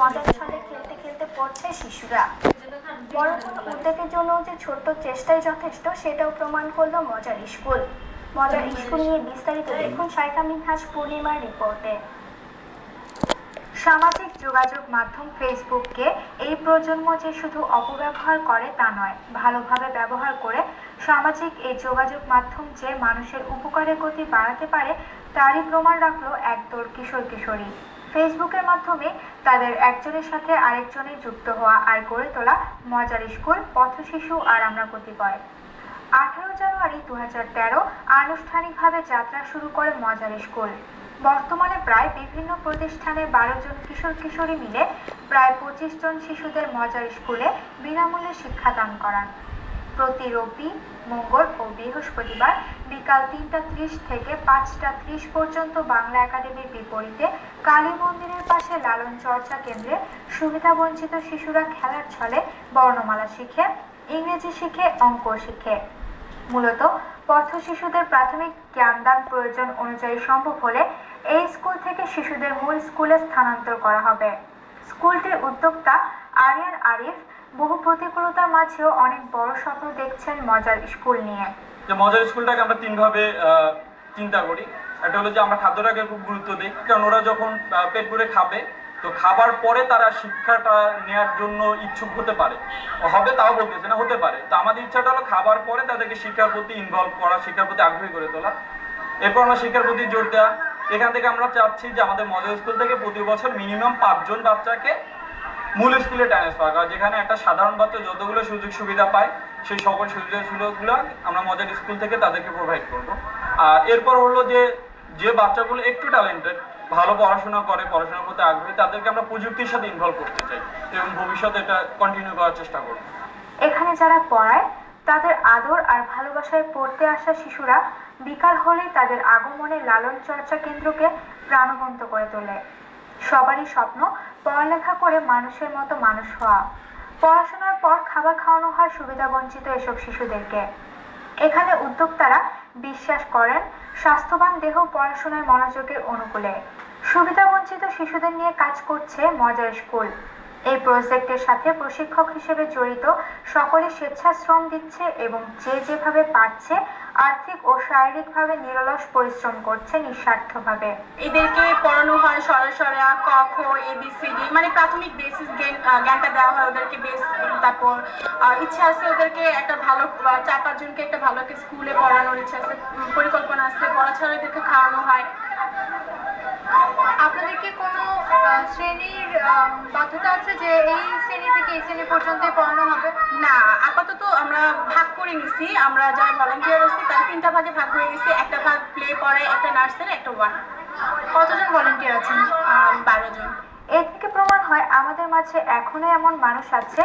মজার ছলে খেলতে খেলতে পড়ছে শিশুরা। বড় কোনো উদ্যোগের জন্য যে ছোট্ট চেষ্টাই যথেষ্ট, সেটাও প্রমাণ করল মজার স্কুল। মজার স্কুল নিয়ে বিস্তারিত দেখুন শাইকা মিনহাজ পূর্ণিমার রিপোর্টে। সামাজিক যোগাযোগ মাধ্যম ফেসবুককে এই প্রজন্ম যে শুধু অপব্যবহার করে তা নয়, ভালোভাবে ব্যবহার করে সামাজিক এই যোগাযোগ মাধ্যম যে মানুষের উপকারের গতি বাড়াতে পারে, তারই প্রমাণ রাখল একদল কিশোর কিশোরী। ফেসবুকের মাধ্যমে তাদের একজনের সাথে আরেকজনের যুক্ত হওয়া আর গড়ে তোলা মজার স্কুল, পথশিশু আর আমরা কতিপয়। আঠারো জানুয়ারি দু হাজার তেরো, আনুষ্ঠানিকভাবে যাত্রা শুরু করে মজার স্কুল। বর্তমানে প্রায় বিভিন্ন প্রতিষ্ঠানে বারো জন কিশোর কিশোরী মিলে প্রায় পঁচিশ জন শিশুদের মজার স্কুলে বিনামূল্যে শিক্ষাদান করান। প্রতি রবি, মঙ্গল ও বৃহস্পতিবার বিকাল তিনটা ত্রিশ থেকে পাঁচটা ত্রিশ পর্যন্ত বাংলা একাডেমির বিপরীতে কালী মন্দিরের পাশে লালন চর্চা কেন্দ্রে সুবিধাবঞ্চিত শিশুরা খেলার ছলে বর্ণমালা শিখে, ইংরেজি শিখে, অঙ্ক শিখে। মূলত পথ শিশুদের প্রাথমিক জ্ঞানদান প্রয়োজন অনুযায়ী সম্ভব হলে এই স্কুল থেকে শিশুদের মূল স্কুলে স্থানান্তর করা হবে। স্কুলটির উদ্যোক্তা আরিয়ান আরিফ বহু প্রতিকূলতার মাঝেও অনেক বড় স্বপ্ন দেখছেন মজার স্কুল নিয়ে। যে মজার স্কুলটাকে আমরা তিনভাবে চিন্তা করি। একটা হলো যে আমরা খাদ্যটাকে খুব গুরুত্ব দিই। কারণ ওরা যখন পেট ভরে খাবে তো খাবার পরে তারা শিক্ষাটা নেওয়ার জন্য ইচ্ছুক হতে পারে। হবে তাও বলতেছে না, হতে পারে। তো আমাদের ইচ্ছাটা হলো খাবার পরে তাদেরকে শিক্ষার প্রতি ইনভলভ করা, শিক্ষার প্রতি আগ্রহী করে তোলা। এরপর আমরা শিক্ষার প্রতি জোর দেওয়া এখান থেকে আমরা চাচ্ছি যে আমাদের মডেল স্কুল থেকে প্রতি বছর মিনিমাম পাঁচজন বাচ্চাকে মূল স্কুলে ট্রান্সফার করা, যেখানে একটা সাধারণ বাচ্চা যতগুলো সুযোগ সুবিধা পায়, সেই সকল সুযোগ সুবিধাগুলো আমরা মডেল স্কুল থেকে তাদেরকে প্রোভাইড করব। আর এরপর হলো যে যে বাচ্চাগুলো একটু ট্যালেন্টেড ভালো পড়াশোনা করে, পড়াশোনার প্রতি আগ্রহী, তাদেরকে আমরা প্রযুক্তির সাথে ইনভলভ করতে চাই এবং ভবিষ্যতে এটা কন্টিনিউ করার চেষ্টা করব। এখানে যারা পড়ায়, তাদের আদর আর ভালোবাসায় পড়তে আসা শিশুরা বিকাল হলেই তাদের আগমনে লালন চর্চা কেন্দ্রকে প্রাণবন্ত করে তোলে। সবারই স্বপ্ন পড়ালেখা করে মানুষের মতো মানুষ হওয়া। পড়াশোনার পর খাবার খাওয়ানো হয় সুবিধাবঞ্চিত এসব শিশুদেরকে। এখানে উদ্যোক্তারা বিশ্বাস করেন, স্বাস্থ্যবান দেহ পড়াশোনায় মনোযোগের অনুকূলে। সুবিধাবঞ্চিত শিশুদের নিয়ে কাজ করছে মজার স্কুল। এই প্রজেক্টের সাথে প্রশিক্ষক হিসেবে জড়িত সকলে স্বেচ্ছাশ্রম দিচ্ছে এবং যে যেভাবে পারছে, আর্থিক ও শারীরিকভাবে নিরলস পরিশ্রম করছে নিঃস্বার্থভাবে। এদেরকে পড়ানো হয় সরাসরি ক, খ এবিসিডি মানে প্রাথমিক বেসিস জ্ঞানটা দেওয়া হয় ওদেরকে বেস তারপর ইচ্ছা আছে ওদেরকে একটা ভালো চার পাঁচজনকে একটা ভালো একটা স্কুলে পড়ানোর ইচ্ছা আছে, পরিকল্পনা আছে পড়া ছাড়া এদেরকে খাওয়ানো হয়। আপনাদেরকে কোনো শ্রেণির বাধ্যতা আছে যে এই শ্রেণি থেকে এই শ্রেণি পর্যন্তই পড়ানো হবে? না আপাতত আমরা ভাগ করে নিছি। আমরা যারা ভলেন্টিয়ার আছি তার তিনটা ভাগে ভাগ হয়ে গেছি। একটা ভাগ প্লে পড়ে একটা নার্সারি একটা ওয়ান কতজন ভলেন্টিয়ার আছেন? বারো জন। এর থেকে প্রমাণ হয় আমাদের মাঝে এখনও এমন মানুষ আছে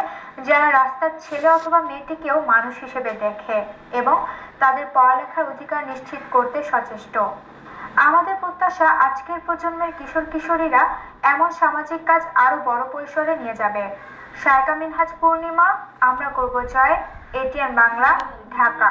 যারা রাস্তার ছেলে অথবা মেয়েটিকেও মানুষ হিসেবে দেখে এবং তাদের পড়ালেখার অধিকার নিশ্চিত করতে সচেষ্ট। আমাদের প্রত্যাশা আজকের প্রজন্মের কিশোর কিশোরীরা এমন সামাজিক কাজ আরও বড় পরিসরে নিয়ে যাবে। শায়কা মিনহাজ, পূর্ণিমা, আমরা করব জয়, এটিএন বাংলা, ঢাকা।